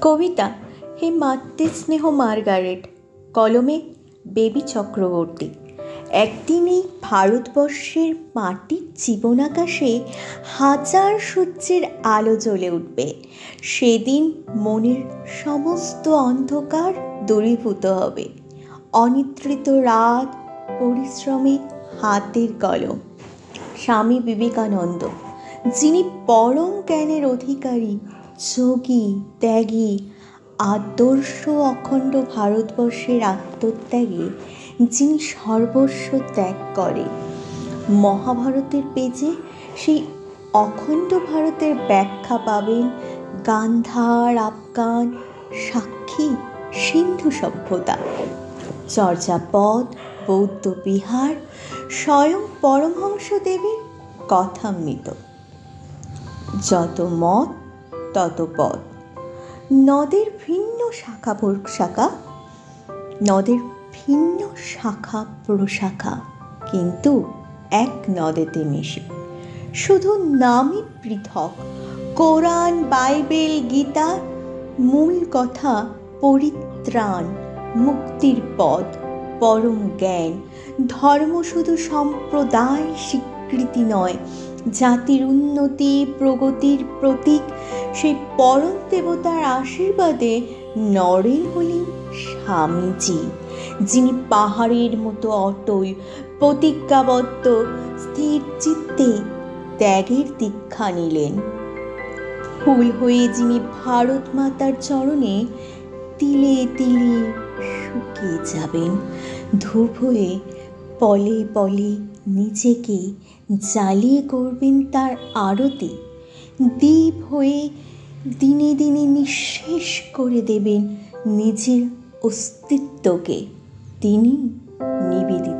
কবিতা, হে মাতৃস্নেহ মার্গারেট, কলমে বেবি চক্রবর্তী। একদিন এই ভারতবর্ষের মাটির জীবনাকাশে হাজার সূর্যের আলো জ্বলে উঠবে। সেদিন মনের সমস্ত অন্ধকার দূরীভূত হবে। অনিদ্রিত রাত, পরিশ্রমে হাতের কলম। স্বামী বিবেকানন্দ, যিনি পরম জ্ঞানের অধিকারী যোগী ত্যাগী, আদর্শ অখণ্ড ভারতবর্ষের আত্মত্যাগে, যিনি সর্বস্ব ত্যাগ করে। মহাভারতের পেজে সেই অখণ্ড ভারতের ব্যাখ্যা পাবেন গান্ধার, আফগান, সাক্ষী, সিন্ধু সভ্যতা। চর্যাপদ বৌদ্ধ বিহার, স্বয়ং পরমহংস দেবীর কথামৃত যত মত তত পদ নদের ভিন্ন শাখা প্রশাখা নদের ভিন্ন শাখা প্রশাখা। কিন্তু এক নদেতে মিশে। শুধু নামই পৃথক। কোরআন, বাইবেল, গীতা, মূল কথা পরিত্রাণ, মুক্তির পথ, পরম জ্ঞান। ধর্ম শুধু সম্প্রদায় স্বীকৃতি নয় জাতির উন্নতি, প্রগতির প্রতীক, সেই পরম দেবতার আশীর্বাদে নরেন হলেন স্বামীজি, যিনি পাহাড়ের মতো অটল, প্রতিজ্ঞাবদ্ধ, স্থির চিত্তে ত্যাগের দীক্ষা নিলেন। ফুল হয়ে যিনি ভারত মাতার চরণে তিলে তিলে শুকিয়ে যাবেন, ধূপ হয়ে পলে পলে নিজেকে জ্বালিয়ে করবেন তার আরতি। দ্বীপ হয়ে দিনে দিনে নিঃশেষ করে দেবেন নিজের অস্তিত্বকে। তিনি নিবেদিতা।